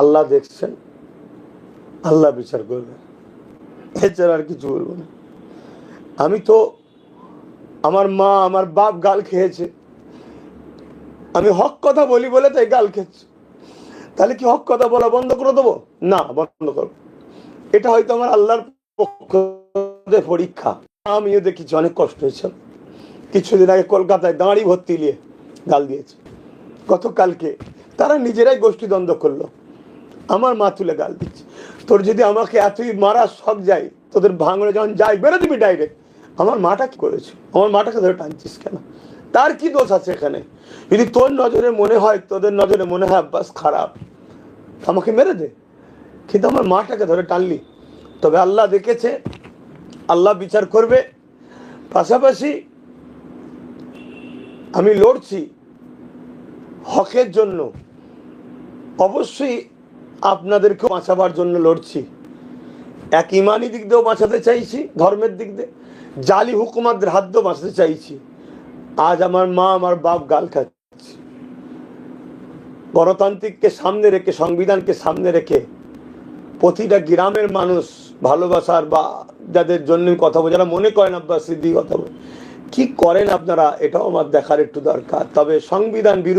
আল্লাহ দেখছেন, আল্লাহ বিচার করবে এছাড়া আর কিছু বলব না। আমি তো আমার মা, আমার বাপ গাল খেয়েছে। আমি হক কথা বলি বলে তাই গাল খেয়েছে। তাহলে কি হক কথা বলা বন্ধ করে দেবো? না, বন্ধ করব। এটা হয়তো আমার আল্লাহর পক্ষ পরীক্ষা। আমিও দেখেছি, অনেক কষ্ট হয়েছে। কিছুদিন আগে কলকাতায় দাঁড়ি ভর্তি নিয়ে গাল দিয়েছে। গতকালকে তারা নিজেরাই গোষ্ঠী দ্বন্দ্ব করল। আমার মা তুলে গাল দিচ্ছে। তোর যদি আমাকে এতই মারা শখ যায়, তোদের ভাঙড়ে যখন যাই, বেরো দিবি ডাইরেক্ট আমার মাটা কি করেছে? আমার মাটাকে ধরে টানছিস কেন? তার কি দোষ আছে এখানে? যদি তোর নজরে মনে হয়, তোদের নজরে মনে হয় বাস খারাপ। আমাকে মেরে দে। কিন্তু আমার মাটাকে ধরে টানলি। তবে আল্লাহ দেখেছে, আল্লাহ বিচার করবে। পাশাপাশি আমি লড়ছি। হকের জন্য অবশ্যই আপনাদেরকে বাঁচাবার জন্য লড়ছি। এক ইমানি দিক দিয়েও বাঁচাতে চাইছি, ধর্মের দিক দিয়ে। জালি হুকুমাদের হাত দিয়েও বাঁচাতে চাইছি। আজ আমার মা আমার বাপ গাল খাচ্ছে। গণতান্ত্রিককে সামনে রেখে, সংবিধানকে সামনে রেখে প্রতিটা গ্রামের মানুষ ভালোবাসার বা যাদের জন্য কথা বলে, যারা মনে করেন আব্বাস সিদ্দিক কথা বলে, কি করেন আপনারা এটাও আমার দেখার একটু দরকার। তবে সংবিধান বিরুদ্ধে